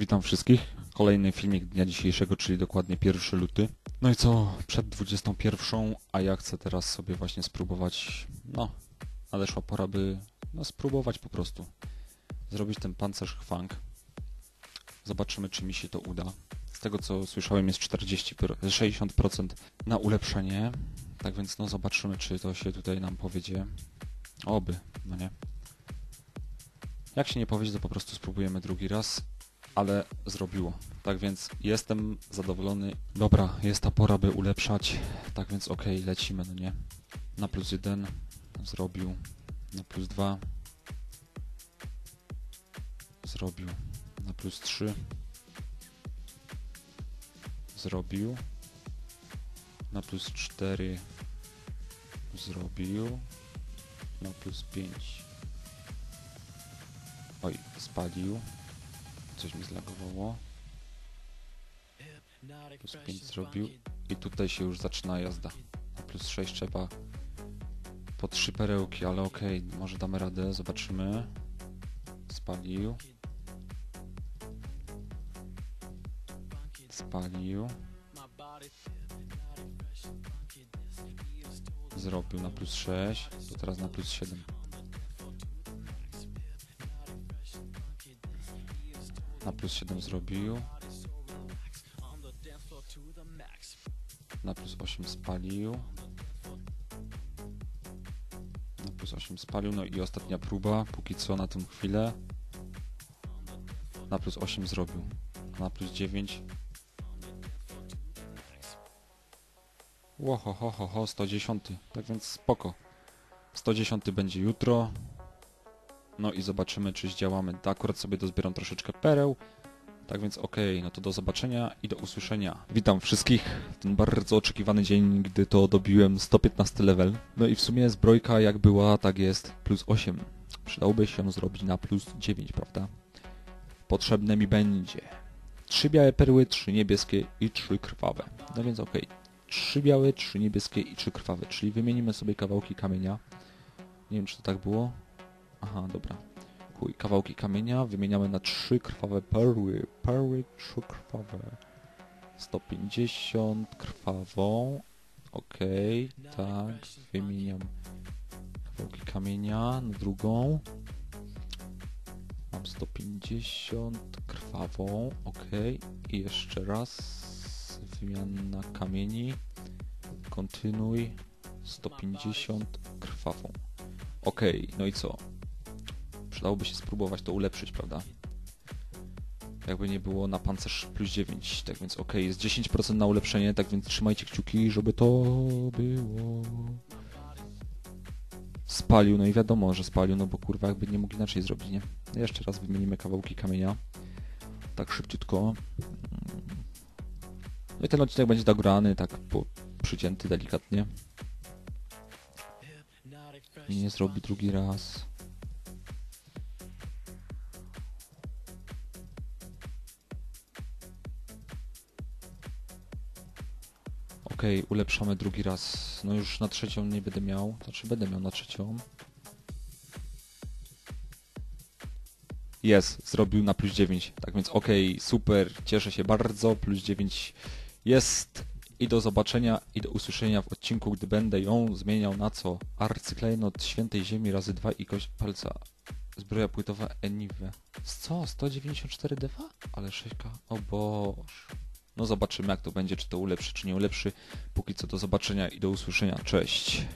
Witam wszystkich. Kolejny filmik dnia dzisiejszego, czyli dokładnie 1 luty. No i co, przed 21, a ja chcę teraz sobie właśnie spróbować, no, nadeszła pora, by no, spróbować po prostu zrobić ten pancerz chwang. Zobaczymy, czy mi się to uda. Z tego, co słyszałem, jest 40, 60% na ulepszenie. Tak więc, no, zobaczymy, czy to się tutaj nam powiedzie. Oby, no nie. Jak się nie powiedzie, to po prostu spróbujemy drugi raz, ale zrobiło. Tak więc jestem zadowolony. Dobra, jest ta pora, by ulepszać. Tak więc okay, lecimy, no nie. Na plus jeden zrobił. Na plus dwa zrobił. Na plus trzy zrobił. Na plus cztery zrobił. Na plus pięć Oj, spalił. Coś mi zlagowało. Plus 5 zrobił. I tutaj się już zaczyna jazda. Na plus 6 trzeba po 3 perełki, ale okej, okay, może damy radę, zobaczymy. Spalił. Spalił. Zrobił na plus 6, to teraz na plus 7. Na plus 7 zrobił. Na plus 8 spalił. Na plus 8 spalił. No i ostatnia próba, póki co na tą chwilę. Na plus 8 zrobił. Na plus 9. Łoho, ho, ho, ho, 110. Tak więc spoko. 110 będzie jutro. No i zobaczymy, czy zdziałamy. Akurat sobie dozbieram troszeczkę pereł. Tak więc okej, okay, no to do zobaczenia i do usłyszenia. Witam wszystkich. Ten bardzo oczekiwany dzień, gdy to dobiłem 115 level. No i w sumie zbrojka jak była, tak jest plus 8. Przydałoby się zrobić na plus 9, prawda? Potrzebne mi będzie 3 białe perły, 3 niebieskie i 3 krwawe. No więc okej. Okay. 3 białe, 3 niebieskie i 3 krwawe, czyli wymienimy sobie kawałki kamienia. Nie wiem, czy to tak było. Aha, dobra. Chuj, kawałki kamienia wymieniamy na trzy krwawe perły. Perły trzy krwawe. 150 krwawą. Okej, okay, tak. Wymieniam kawałki kamienia na drugą. Mam 150 krwawą. Ok. I jeszcze raz. Wymiana kamieni. Kontynuuj. 150 krwawą. Ok, no i co? Przydałoby się spróbować to ulepszyć, prawda? Jakby nie było na pancerz plus 9, tak więc ok, jest 10% na ulepszenie, tak więc trzymajcie kciuki, żeby to było. Spalił, no i wiadomo, że spalił, no bo kurwa jakby nie mógł inaczej zrobić, nie? Jeszcze raz wymienimy kawałki kamienia. Tak szybciutko. No i ten odcinek będzie dograny, tak po, przycięty delikatnie. I nie zrobi drugi raz. Okej, ulepszamy drugi raz. No już na trzecią nie będę miał. Znaczy będę miał na trzecią. Jest, zrobił na plus 9. Tak więc okej, super, cieszę się bardzo. Plus 9 jest. I do zobaczenia i do usłyszenia w odcinku, gdy będę ją zmieniał na co? Arcyklejnot Świętej Ziemi razy 2 i kość palca. Zbroja płytowa Enive. Co? 194 defa? Ale 6k? O boż. No zobaczymy jak to będzie, czy to ulepszy, czy nie ulepszy. Póki co do zobaczenia i do usłyszenia. Cześć.